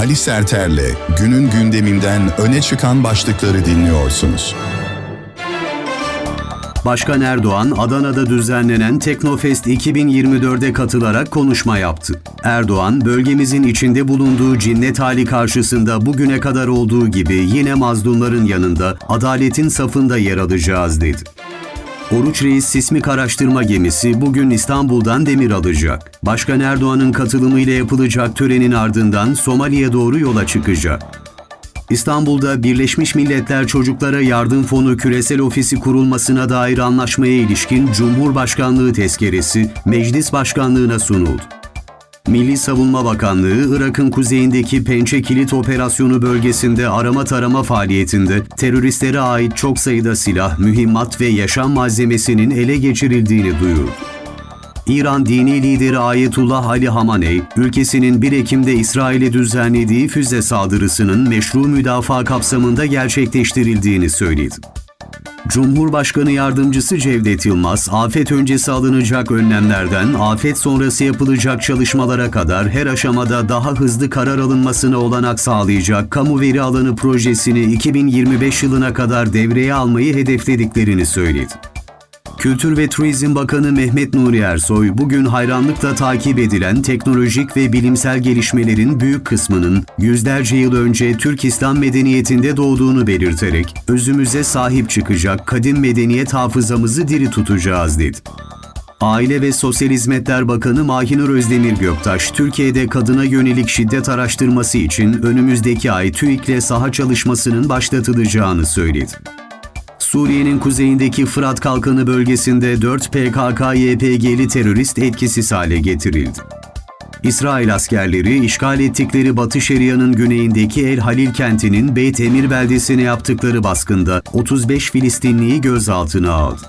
Ali Serter'le günün gündeminden öne çıkan başlıkları dinliyorsunuz. Başkan Erdoğan, Adana'da düzenlenen Teknofest 2024'e katılarak konuşma yaptı. Erdoğan, bölgemizin içinde bulunduğu cinnet hali karşısında bugüne kadar olduğu gibi yine mazlumların yanında, adaletin safında yer alacağız dedi. Oruç Reis sismik araştırma gemisi bugün İstanbul'dan demir alacak. Başkan Erdoğan'ın katılımıyla yapılacak törenin ardından Somali'ye doğru yola çıkacak. İstanbul'da Birleşmiş Milletler Çocuklara Yardım Fonu Küresel Ofisi kurulmasına dair anlaşmaya ilişkin Cumhurbaşkanlığı tezkeresi Meclis Başkanlığına sunuldu. Milli Savunma Bakanlığı, Irak'ın kuzeyindeki Pençe Kilit Operasyonu bölgesinde arama tarama faaliyetinde teröristlere ait çok sayıda silah, mühimmat ve yaşam malzemesinin ele geçirildiğini duyurdu. İran dini lideri Ayetullah Ali Hamaney, ülkesinin 1 Ekim'de İsrail'e düzenlediği füze saldırısının meşru müdafaa kapsamında gerçekleştirildiğini söyledi. Cumhurbaşkanı Yardımcısı Cevdet Yılmaz, afet öncesi alınacak önlemlerden afet sonrası yapılacak çalışmalara kadar her aşamada daha hızlı karar alınmasına olanak sağlayacak kamu veri alanı projesini 2025 yılına kadar devreye almayı hedeflediklerini söyledi. Kültür ve Turizm Bakanı Mehmet Nuri Ersoy, bugün hayranlıkla takip edilen teknolojik ve bilimsel gelişmelerin büyük kısmının yüzlerce yıl önce Türk İslam medeniyetinde doğduğunu belirterek, özümüze sahip çıkacak kadim medeniyet hafızamızı diri tutacağız dedi. Aile ve Sosyal Hizmetler Bakanı Mahinur Özdemir Göktaş, Türkiye'de kadına yönelik şiddet araştırması için önümüzdeki ay TÜİK'le saha çalışmasının başlatılacağını söyledi. Suriye'nin kuzeyindeki Fırat Kalkanı bölgesinde 4 PKK-YPG'li terörist etkisiz hale getirildi. İsrail askerleri işgal ettikleri Batı Şeria'nın güneyindeki El Halil kentinin Beyt Emir beldesine yaptıkları baskında 35 Filistinliyi gözaltına aldı.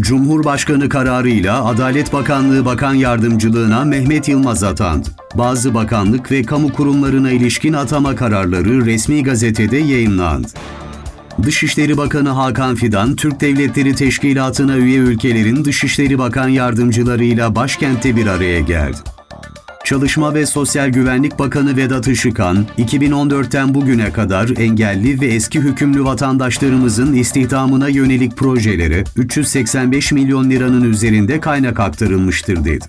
Cumhurbaşkanı kararıyla Adalet Bakanlığı Bakan Yardımcılığına Mehmet Yılmaz atandı. Bazı bakanlık ve kamu kurumlarına ilişkin atama kararları resmi gazetede yayınlandı. Dışişleri Bakanı Hakan Fidan, Türk Devletleri Teşkilatı'na üye ülkelerin Dışişleri Bakan yardımcılarıyla başkentte bir araya geldi. Çalışma ve Sosyal Güvenlik Bakanı Vedat Işıkhan, 2014'ten bugüne kadar engelli ve eski hükümlü vatandaşlarımızın istihdamına yönelik projelere 385 milyon liranın üzerinde kaynak aktarılmıştır dedi.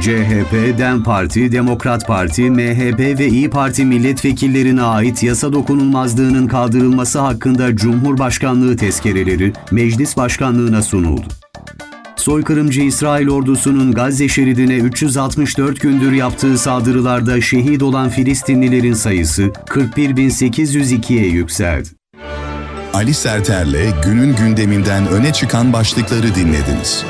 CHP, DEM Parti, Demokrat Parti, MHP ve İyi Parti milletvekillerine ait yasa dokunulmazlığının kaldırılması hakkında Cumhurbaşkanlığı tezkereleri Meclis Başkanlığına sunuldu. Soykırımcı İsrail ordusunun Gazze şeridine 364 gündür yaptığı saldırılarda şehit olan Filistinlilerin sayısı 41.802'ye yükseldi. Ali Serter'le günün gündeminden öne çıkan başlıkları dinlediniz.